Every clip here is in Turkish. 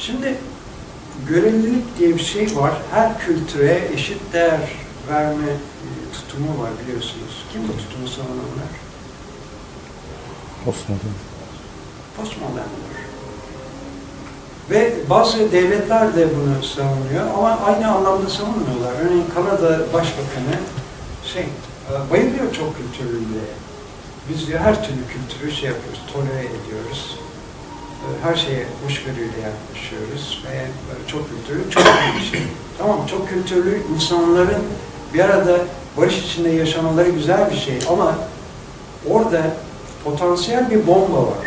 Şimdi görelilik diye bir şey var. Her kültüre eşit değer verme e, tutumu var biliyorsunuz. Kim bu tutumu savunanlar? Osmanlı. Postmodernler. Ve bazı devletler de bunu savunuyor ama aynı anlamda savunmuyorlar. Örneğin Kanada Başbakanı şey, e, bayılıyor çok kültürlülüğe. Biz diyor her türlü kültürü şey yapıyoruz, tolere ediyoruz. E, Her şeye hoşgörüyle yaklaşıyoruz ve çok kültürlü çok iyi bir şey. Tamam, çok kültürlü insanların bir arada barış içinde yaşamaları güzel bir şey ama orada potansiyel bir bomba var.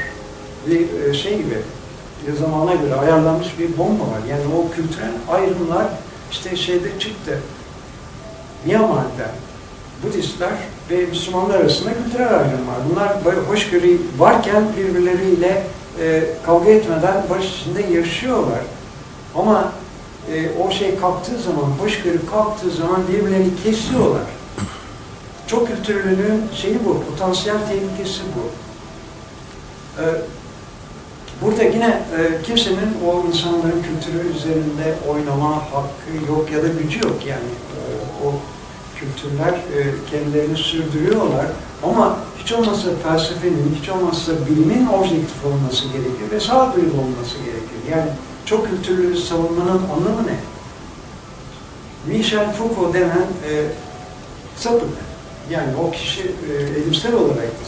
Bir e, şey gibi, bir zamana göre ayarlanmış bir bomba var. Yani o kültürel ayrımlar işte şeyde çıktı. Myanmar'da Budistler ve Müslümanlar arasında kültürel ayrım var. Bunlar böyle hoşgörü varken birbirleriyle e, kavga etmeden barış içinde yaşıyorlar. Ama e, o şey kalktığı zaman, hoşgörü kalktığı zaman birbirlerini kesiyorlar. Çok kültürlülüğün şeyi bu, potansiyel tehlikesi bu. Ee, Burada yine e, kimsenin o insanların kültürü üzerinde oynama hakkı yok ya da gücü yok yani. E, o kültürler e, kendilerini sürdürüyorlar ama hiç olmazsa felsefenin, hiç olmazsa bilimin objektif olması gerekiyor ve sağduyulu olması gerekiyor. Yani çok kültürlü savunmanın anlamı ne? Michel Foucault denen e, sapık. Yani o kişi e, elimsel olarak da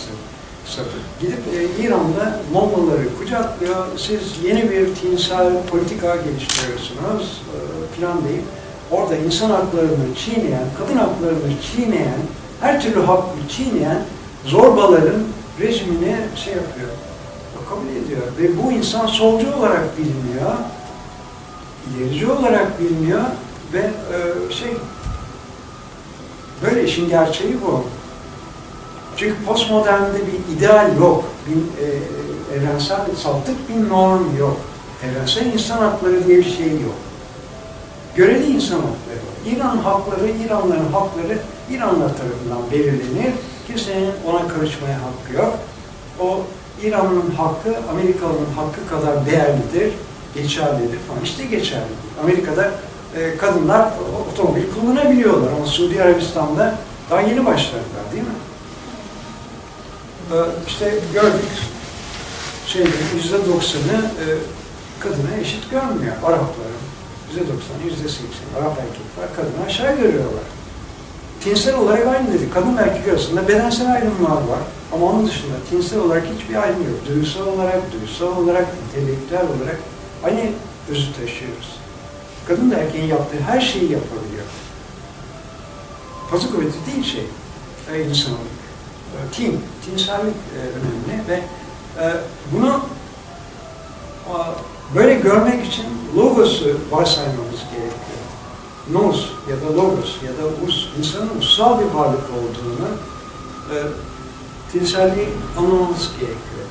sapık. Gidip e, İran'da Mollaları kucaklıyor, siz yeni bir tinsel politika geliştiriyorsunuz e, filan deyip orada insan haklarını çiğneyen, kadın haklarını çiğneyen, her türlü hakkı çiğneyen zorbaların rejimini şey yapıyor, kabul ediyor. Ve bu insan solcu olarak biliniyor, ilerici olarak biliniyor ve e, şey, böyle işin gerçeği bu. Çünkü postmodernde bir ideal yok, bir e, evrensel, saltık bir norm yok. Evrensel insan hakları diye bir şey yok. Göreli insan hakları. İran hakları, İranların hakları İranlar tarafından belirlenir. Kimsenin ona karışmaya hakkı yok. O İran'ın hakkı Amerikalı'nın hakkı kadar değerlidir, geçerlidir falan. İşte geçerli. Amerika'da e, kadınlar otomobil kullanabiliyorlar ama Suudi Arabistan'da daha yeni başladılar değil mi? Ee, işte gördük şeyde yüzde doksanı e, kadına eşit görmüyor. Arapların yüzde doksanı, yüzde seksen Arap erkekler kadını aşağı görüyorlar. Tinsel olarak aynı dedik. Kadın erkek arasında bedensel ayrımlar var. Ama onun dışında tinsel olarak hiçbir ayrım yok. Duygusal olarak, duygusal olarak, entelektüel olarak aynı özü taşıyoruz. Kadın da erkeğin yaptığı her şeyi yapabiliyor. Fazla kuvveti değil şey, e, insanlık. E, Team, tinsellik e, önemli ve e, bunu a, böyle görmek için logosu varsaymamız gerekiyor. Nos ya da logos ya da us, insanın ussal bir varlık olduğunu e, tinselliği anlamamız gerekiyor.